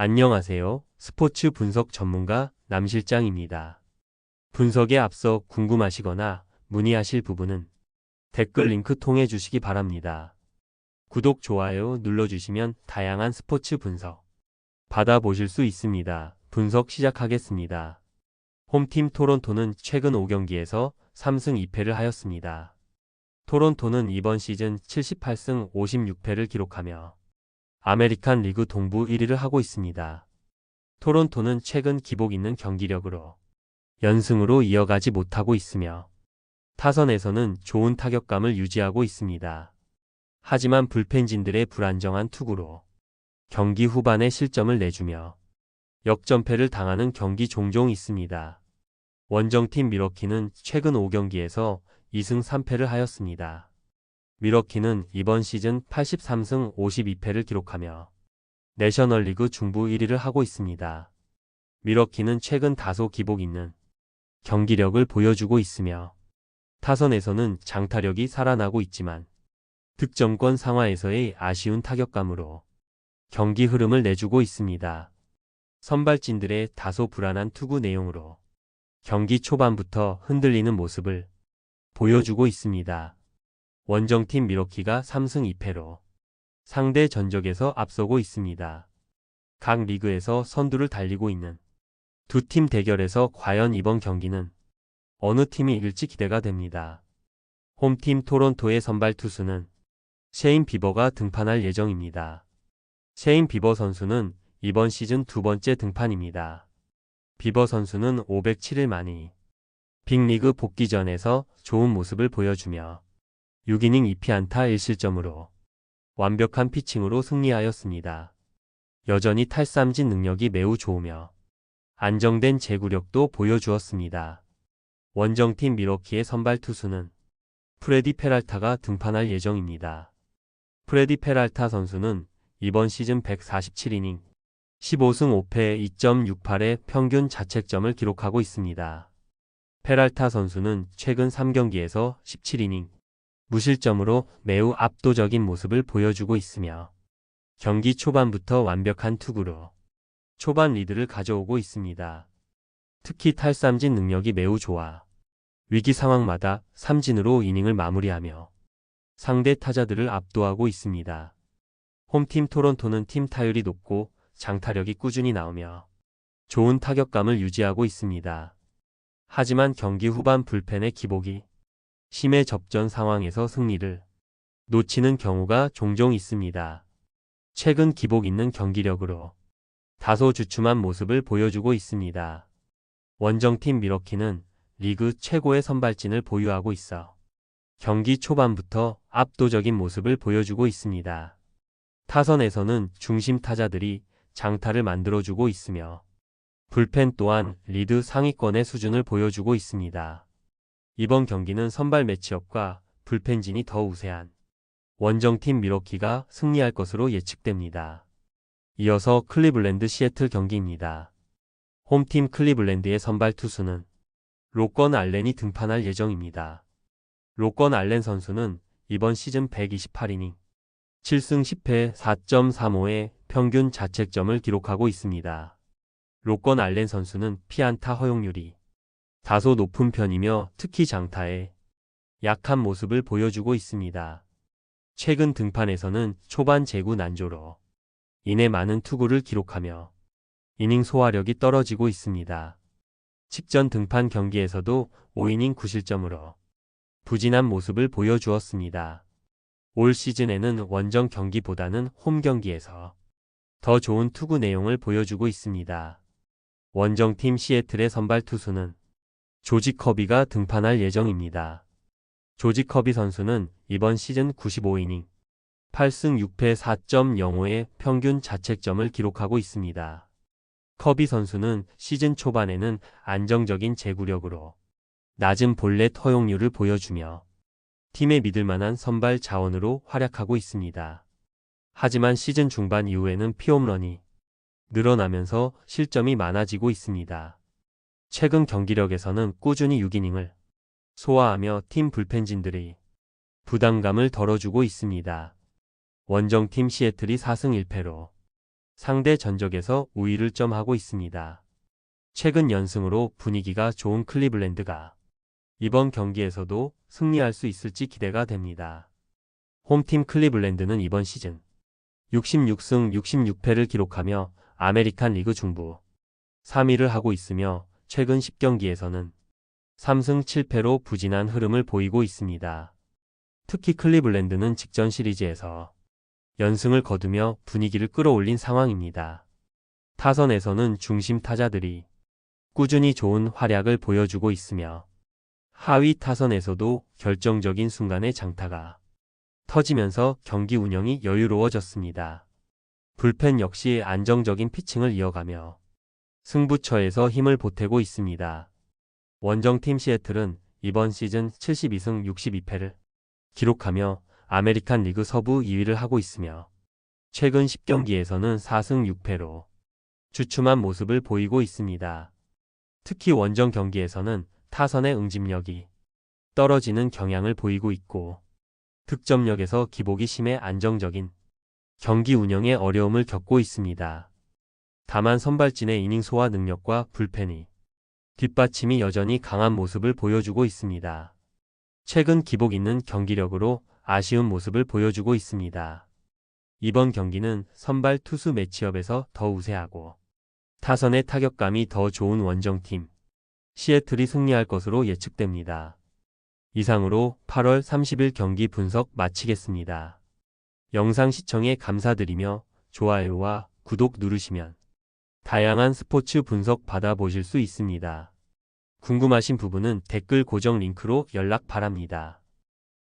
안녕하세요. 스포츠 분석 전문가 남실장입니다. 분석에 앞서 궁금하시거나 문의하실 부분은 댓글 링크 통해 주시기 바랍니다. 구독, 좋아요 눌러주시면 다양한 스포츠 분석 받아보실 수 있습니다. 분석 시작하겠습니다. 홈팀 토론토는 최근 5경기에서 3승 2패를 하였습니다. 토론토는 이번 시즌 78승 56패를 기록하며 아메리칸 리그 동부 1위를 하고 있습니다. 토론토는 최근 기복 있는 경기력으로 연승으로 이어가지 못하고 있으며 타선에서는 좋은 타격감을 유지하고 있습니다. 하지만 불펜진들의 불안정한 투구로 경기 후반에 실점을 내주며 역전패를 당하는 경기 종종 있습니다. 원정팀 미러키는 최근 5경기에서 2승 3패를 하였습니다. 미러키는 이번 시즌 83승 52패를 기록하며 내셔널리그 중부 1위를 하고 있습니다. 미러키는 최근 다소 기복 있는 경기력을 보여주고 있으며 타선에서는 장타력이 살아나고 있지만 득점권 상황에서의 아쉬운 타격감으로 경기 흐름을 내주고 있습니다. 선발진들의 다소 불안한 투구 내용으로 경기 초반부터 흔들리는 모습을 보여주고 있습니다. 원정팀 미러키가 3승 2패로 상대 전적에서 앞서고 있습니다. 각 리그에서 선두를 달리고 있는 두 팀 대결에서 과연 이번 경기는 어느 팀이 이길지 기대가 됩니다. 홈팀 토론토의 선발 투수는 셰인 비버가 등판할 예정입니다. 셰인 비버 선수는 이번 시즌 두 번째 등판입니다. 비버 선수는 507일 만이 빅리그 복귀전에서 좋은 모습을 보여주며 6이닝 2피안타 1실점으로 완벽한 피칭으로 승리하였습니다. 여전히 탈삼진 능력이 매우 좋으며 안정된 제구력도 보여주었습니다. 원정팀 미러키의 선발 투수는 프레디 페랄타가 등판할 예정입니다. 프레디 페랄타 선수는 이번 시즌 147이닝 15승 5패 2.68의 평균 자책점을 기록하고 있습니다. 페랄타 선수는 최근 3경기에서 17이닝 무실점으로 매우 압도적인 모습을 보여주고 있으며 경기 초반부터 완벽한 투구로 초반 리드를 가져오고 있습니다. 특히 탈삼진 능력이 매우 좋아 위기 상황마다 삼진으로 이닝을 마무리하며 상대 타자들을 압도하고 있습니다. 홈팀 토론토는 팀 타율이 높고 장타력이 꾸준히 나오며 좋은 타격감을 유지하고 있습니다. 하지만 경기 후반 불펜의 기복이 심해 접전 상황에서 승리를 놓치는 경우가 종종 있습니다. 최근 기복 있는 경기력으로 다소 주춤한 모습을 보여주고 있습니다. 원정팀 미러키는 리그 최고의 선발진을 보유하고 있어 경기 초반부터 압도적인 모습을 보여주고 있습니다. 타선에서는 중심 타자들이 장타를 만들어주고 있으며 불펜 또한 리드 상위권의 수준을 보여주고 있습니다. 이번 경기는 선발 매치업과 불펜진이 더 우세한 원정팀 미러키가 승리할 것으로 예측됩니다. 이어서 클리블랜드 시애틀 경기입니다. 홈팀 클리블랜드의 선발 투수는 로건 알렌이 등판할 예정입니다. 로건 알렌 선수는 이번 시즌 128이닝 7승 10패 4.35의 평균 자책점을 기록하고 있습니다. 로건 알렌 선수는 피안타 허용률이 다소 높은 편이며 특히 장타에 약한 모습을 보여주고 있습니다. 최근 등판에서는 초반 제구 난조로 이내 많은 투구를 기록하며 이닝 소화력이 떨어지고 있습니다. 직전 등판 경기에서도 5이닝 9실점으로 부진한 모습을 보여주었습니다. 올 시즌에는 원정 경기보다는 홈 경기에서 더 좋은 투구 내용을 보여주고 있습니다. 원정팀 시애틀의 선발 투수는 조지 커비가 등판할 예정입니다. 조지 커비 선수는 이번 시즌 95이닝 8승 6패 4.05의 평균 자책점을 기록하고 있습니다. 커비 선수는 시즌 초반에는 안정적인 제구력으로 낮은 볼넷 허용률을 보여주며 팀의 믿을 만한 선발 자원으로 활약하고 있습니다. 하지만 시즌 중반 이후에는 피홈런이 늘어나면서 실점이 많아지고 있습니다. 최근 경기력에서는 꾸준히 6이닝을 소화하며 팀 불펜진들이 부담감을 덜어주고 있습니다. 원정팀 시애틀이 4승 1패로 상대 전적에서 우위를 점하고 있습니다. 최근 연승으로 분위기가 좋은 클리블랜드가 이번 경기에서도 승리할 수 있을지 기대가 됩니다. 홈팀 클리블랜드는 이번 시즌 66승 66패를 기록하며 아메리칸 리그 중부 3위를 하고 있으며 최근 10경기에서는 3승 7패로 부진한 흐름을 보이고 있습니다. 특히 클리블랜드는 직전 시리즈에서 연승을 거두며 분위기를 끌어올린 상황입니다. 타선에서는 중심 타자들이 꾸준히 좋은 활약을 보여주고 있으며 하위 타선에서도 결정적인 순간에 장타가 터지면서 경기 운영이 여유로워졌습니다. 불펜 역시 안정적인 피칭을 이어가며 승부처에서 힘을 보태고 있습니다. 원정팀 시애틀은 이번 시즌 72승 62패를 기록하며 아메리칸 리그 서부 2위를 하고 있으며 최근 10경기에서는 4승 6패로 주춤한 모습을 보이고 있습니다. 특히 원정 경기에서는 타선의 응집력이 떨어지는 경향을 보이고 있고 득점력에서 기복이 심해 안정적인 경기 운영에 어려움을 겪고 있습니다. 다만 선발진의 이닝 소화 능력과 불펜이 뒷받침이 여전히 강한 모습을 보여주고 있습니다. 최근 기복 있는 경기력으로 아쉬운 모습을 보여주고 있습니다. 이번 경기는 선발 투수 매치업에서 더 우세하고 타선의 타격감이 더 좋은 원정팀 시애틀이 승리할 것으로 예측됩니다. 이상으로 8월 30일 경기 분석 마치겠습니다. 영상 시청에 감사드리며 좋아요와 구독 누르시면 다양한 스포츠 분석 받아보실 수 있습니다. 궁금하신 부분은 댓글 고정 링크로 연락 바랍니다.